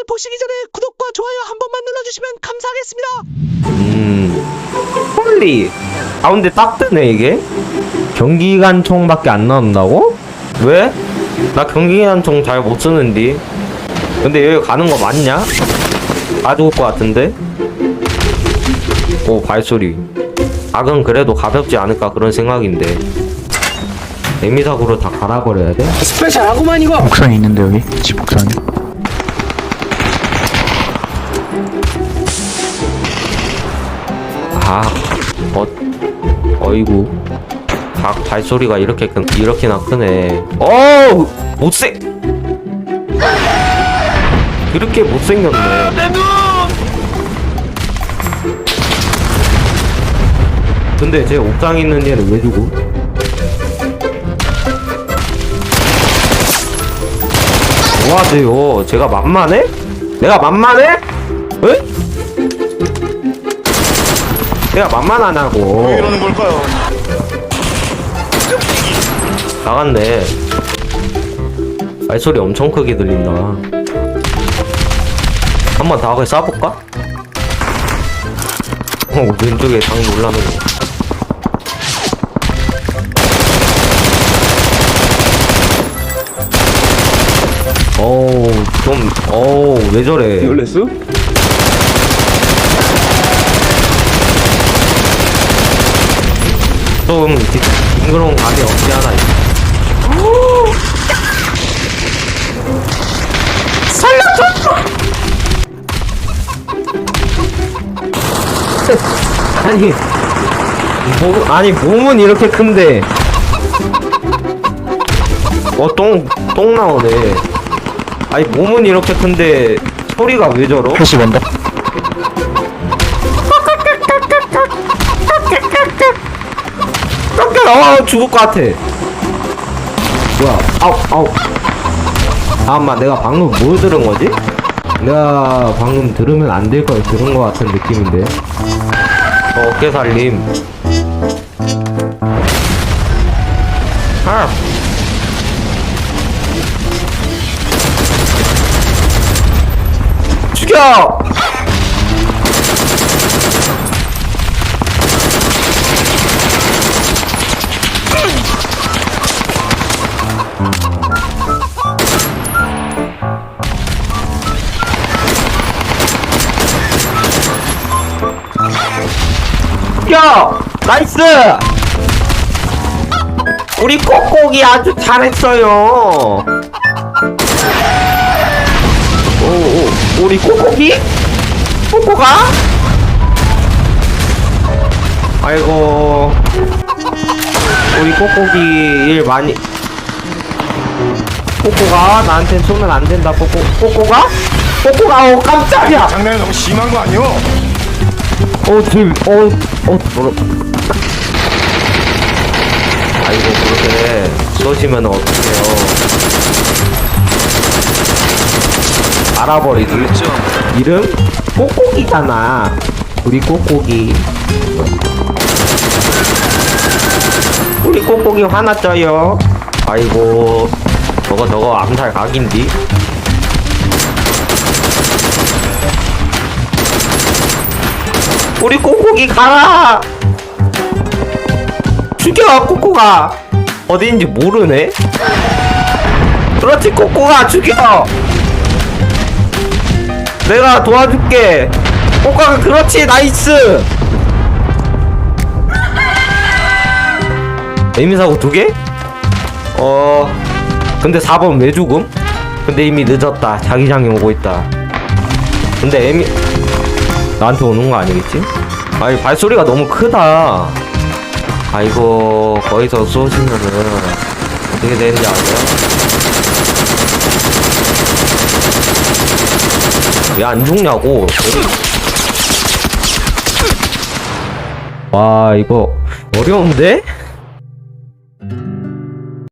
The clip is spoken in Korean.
영상을 보시기 전에 구독과 좋아요 한 번만 눌러주시면 감사하겠습니다. 음 홀리 아 근데 딱 뜨네 이게 경기관 총밖에 안 나온다고? 왜? 나 경기관 총 잘 못 쓰는데 근데 여기 가는 거 맞냐? 다 죽을 것 같은데? 오 발소리 악은 그래도 가볍지 않을까 그런 생각인데 에미사구로 다 갈아버려야 돼? 스페셜하구만 이거 옥상에 있는데 여기 집 옥상에 아, 어, 어이구. 닭 발소리가 이렇게 큰, 이렇게나 크네. 어우, 못생. 그렇게 못생겼네. 내 눈. 근데 제 옥상에 있는 얘를 왜 주고? 뭐하세요? 제가 만만해? 내가 만만해? 에? 내가 만만하냐고 이러는 걸까요? 나갔네 말소리 엄청 크게 들린다 한번더 하고 쏴볼까? 어 왼쪽에 당 놀라는 거 어우 좀 어우 왜 저래 열렸어? 좀 디- 징그러운 감이 없지 않아. 살려줘! 아니, 몸, 아니 몸은 이렇게 큰데 어똥똥 나오네. 아니 몸은 이렇게 큰데 소리가 왜 저러? 플래시 본다 아 죽을 것 같아. 뭐야? 아우 아우 잠깐만 내가 방금 뭘 들은 거지? 내가 방금 들으면 안 될 걸 들은 것 같은 느낌인데. 어, 어깨 살림. 아! 죽여! 야! 나이스! 우리 꼬꼬기 아주 잘했어요. 오, 오, 우리 꼬꼬기? 꼬꼬가? 아이고. 우리 꼬꼬기 일 많이. 꼬꼬가 나한테 쏘면 안 된다, 꼬꼬. 꼬꼬가? 꼬꼬가, 어, 깜짝이야! 장난이 너무 심한 거 아니오? 어, 지금, 어, 어, 뭐라. 아이고, 그렇게 쏘시면 어떡해요. 알아버리지. 이름? 꼬꼬기잖아. 우리 꼬꼬기. 우리 꼬꼬기 화났죠요? 아이고, 저거 저거 암살 각인디? 우리 꼬꼬기 가라! 죽여, 꼬꼬가! 어디인지 모르네? 그렇지, 꼬꼬가 죽여! 내가 도와줄게! 꼬꼬가 그렇지, 나이스! 에미사고 두 개? 어... 근데 4번 왜 죽음? 근데 이미 늦었다. 자기장이 오고 있다. 근데 에미... 나한테 오는 거 아니겠지? 아니 발소리가 너무 크다 아이고 거기서 쏘시면은 어떻게 되는지 아세요? 왜 안 죽냐고 와 이거 어려운데?